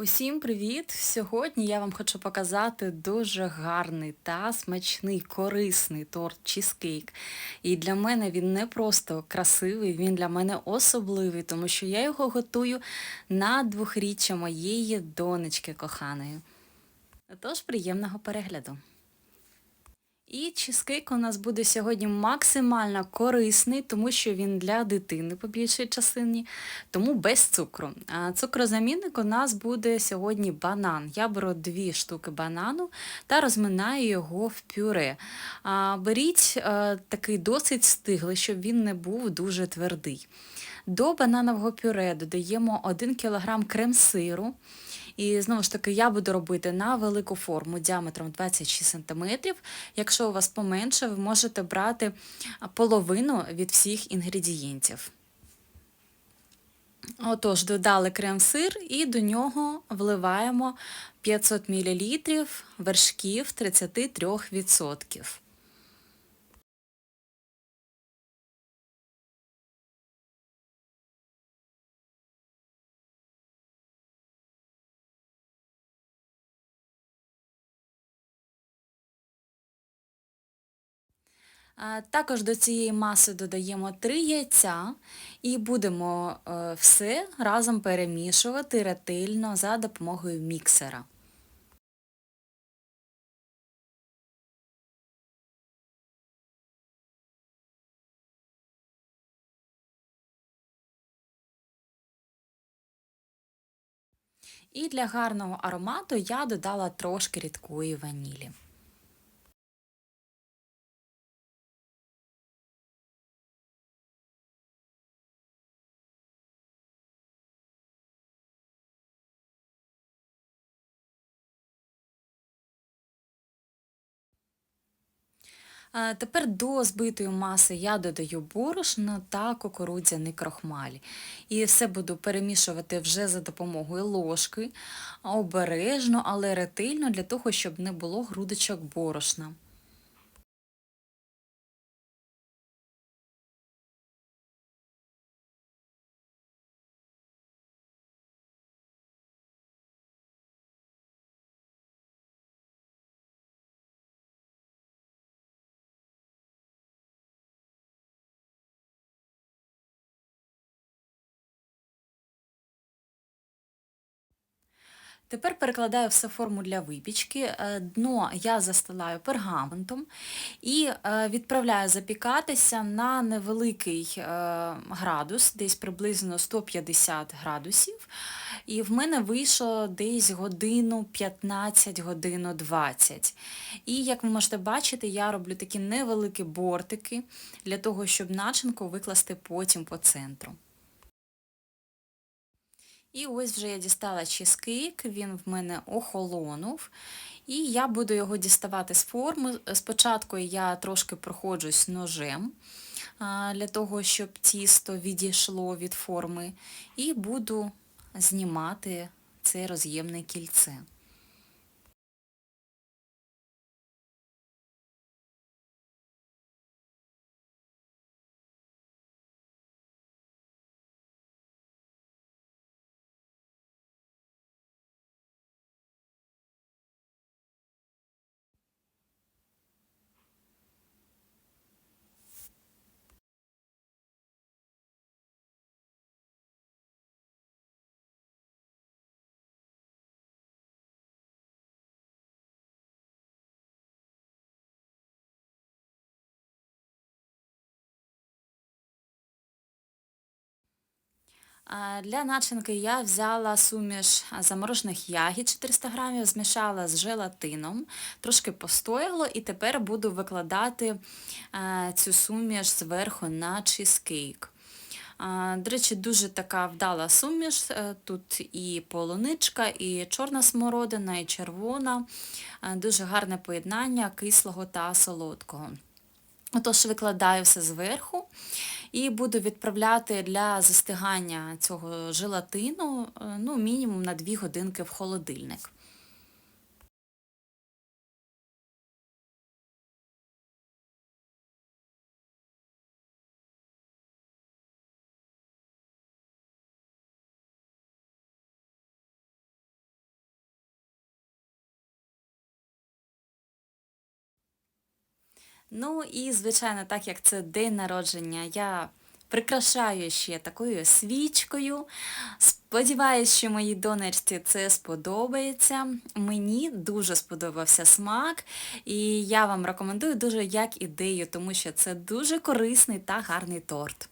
Усім привіт! Сьогодні я вам хочу показати дуже гарний та смачний, корисний торт чізкейк. І для мене він не просто красивий, він для мене особливий, тому що я його готую на двохріччя моєї донечки коханої. Тож приємного перегляду! І чизкейк у нас буде сьогодні максимально корисний, тому що він для дитини по більшій частині, тому без цукру. А Цукрозамінник у нас буде сьогодні банан. Я беру дві штуки банану та розминаю його в пюре. А Беріть е, такий досить стиглий, щоб він не був дуже твердий. До бананового пюре додаємо 1 кг крем-сиру. І знову ж таки, я буду робити на велику форму діаметром 26 см. Якщо у вас поменше, ви можете брати половину від всіх інгредієнтів. Отож, додали крем-сир і до нього вливаємо 500 мл вершків 33%. Також до цієї маси додаємо 3 яйця і будемо е, все разом перемішувати ретельно за допомогою міксера. І для гарного аромату я додала трошки рідкої ванілі. Тепер до збитої маси я додаю борошно та кукурудзяний крохмаль. І все буду перемішувати вже за допомогою ложки, обережно, але ретельно для того, щоб не було грудочок борошна. Тепер перекладаю все форму для випічки. Е, дно я застилаю пергаментом і е, відправляю запікатися на невеликий е, градус, десь приблизно 150 градусів. І в мене вийшло десь годину 15 годину 20. І як ви можете бачити, я роблю такі невеликі бортики для того, щоб начинку викласти потім по центру. І ось вже я дістала чизкейк, він в мене охолонув. І я буду його діставати з форми. Спочатку я трошки проходжусь ножем для того, щоб тісто відійшло від форми, і буду знімати це роз'ємне кільце. Для начинки я взяла суміш заморожених ягід 400 грамів, змішала з желатином, трошки постояло і тепер буду викладати цю суміш зверху на чизкейк. До речі, дуже така вдала суміш, е, тут і полуничка, і чорна смородина, і червона, дуже гарне поєднання кислого та солодкого. Отож, викладаю все зверху і буду відправляти для застигання цього желатину ну, мінімум на 2 годинки в холодильник. Ну і, звичайно, так як це день народження, я прикрашаю ще такою свічкою. Сподіваюсь, що моїй донечці це сподобається. Мені дуже сподобався смак, і я вам рекомендую дуже як ідею, тому що це дуже корисний та гарний торт.